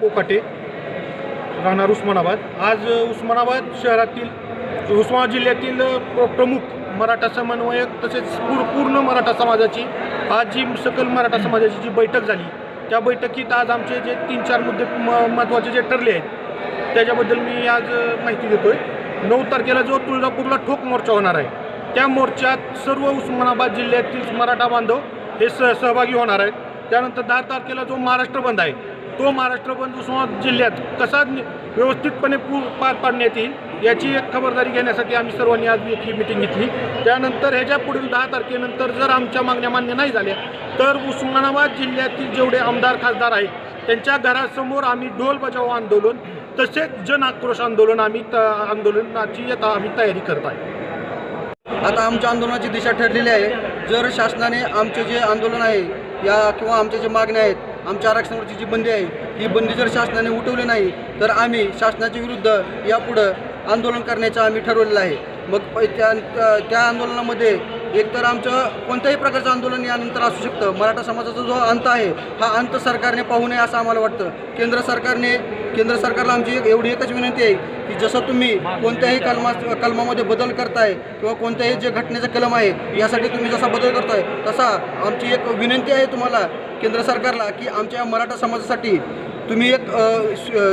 कोकाटे राहणार उस्मानाबाद. आज उस्मानाबाद शहरातील उस्मानाबाद जिल्ह्यातील प्र- प्रमुख मराठा समन्वयक तसेच पूर्ण मराठा समाजाची आज जी सकल मराठा समाजाची जी बैठक झाली त्या बैठकीत आज आमचे जे तीन चार मुद्दे म महत्त्वाचे जे ठरले आहेत त्याच्याबद्दल मी आज माहिती देतो आहे नऊ तारखेला जो तुळजापूरला ठोक मोर्चा होणार आहे त्या मोर्चात सर्व उस्मानाबाद जिल्ह्यातील मराठा बांधव हे स सहभागी होणार आहेत. त्यानंतर दहा तारखेला जो महाराष्ट्र बंद आहे तो महाराष्ट्र बंद उस्मानाबाद जिल्ह्यात कसा व्यवस्थितपणे पू पार पाडण्यात येईल याची एक खबरदारी घेण्यासाठी आम्ही सर्वांनी आज एक ही मिटिंग घेतली. त्यानंतर ह्याच्या पुढील दहा तारखेनंतर जर आमच्या मागण्या मान्य नाही झाल्या तर उस्मानाबाद जिल्ह्यातील जेवढे आमदार खासदार आहेत त्यांच्या घरासमोर आम्ही ढोल बजाव आंदोलन तसेच जन आक्रोश आंदोलन आम्ही त आंदोलनाची आता आम्ही तयारी करत आहे. आता आमच्या आंदोलनाची दिशा ठरलेली आहे. जर शासनाने आमचे जे आंदोलन आहे या किंवा आमच्या जे मागण्या आहेत आमच्या आरक्षणावरची जी बंदी आहे ही बंदी जर शासनाने उठवली नाही तर आम्ही शासनाच्या विरुद्ध यापुढं आंदोलन करण्याचं आम्ही ठरवलेलं आहे. मग त्या त्या आंदोलनामध्ये एकतर आमचं कोणत्याही प्रकारचं आंदोलन यानंतर असू शकतं. मराठा समाजाचा जो अंत आहे हा अंत सरकारने पाहू नये असं आम्हाला वाटतं. केंद्र सरकारने केंद्र सरकारला आमची एक- एवढी एकच विनंती आहे की जसं तुम्ही कोणत्याही कलमा कलमामध्ये बदल करताय किंवा कोणत्याही जे घटनेचं कलम आहे यासाठी तुम्ही जसा बदल करताय तसा आमची एक विनंती आहे तुम्हाला केंद्र सरकारला की आमच्या मराठा समाजासाठी तुम्ही एक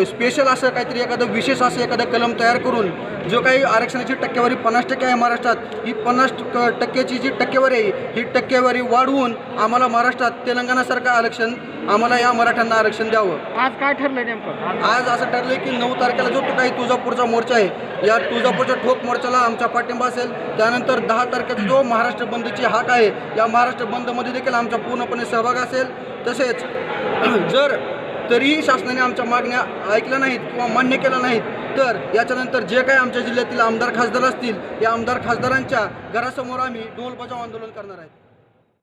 स्पेशल असं काहीतरी एखादं विशेष असं एखादं कलम तयार करून जो काही आरक्षणाची टक्केवारी पन्नास टक्के आहे महाराष्ट्रात ही पन्नास टक्क- टक्क्याची जी टक्केवारी आहे ही टक्केवारी वाढवून आम्हाला महाराष्ट्रात तेलंगणासारखं आरक्षण आम्हाला या मराठ्यांना आरक्षण द्यावं. आज काय ठरलं नेमकं? आज असं ठरलं की नऊ तारखेला जो काही तुळजापूरचा मोर्चा आहे या तुळजापूरच्या ठोक मोर्चाला आमचा पाठिंबा असेल. त्यानंतर दहा तारखेचा जो महाराष्ट्र बंदची हाक आहे या महाराष्ट्र बंदमध्ये देखील आमचा पूर्णपणे सहभाग असेल. तसेच जर तरीही शासनाने आमच्या मागण्या ऐकल्या नाहीत किंवा मान्य केल्या नाहीत. तर याच्यानंतर जे काही आमच्या जिल्ह्यातील आमदार खासदार असतील या आमदार खासदारांच्या घरासमोर आम्ही ढोल बजाव आंदोलन करणार आहेत.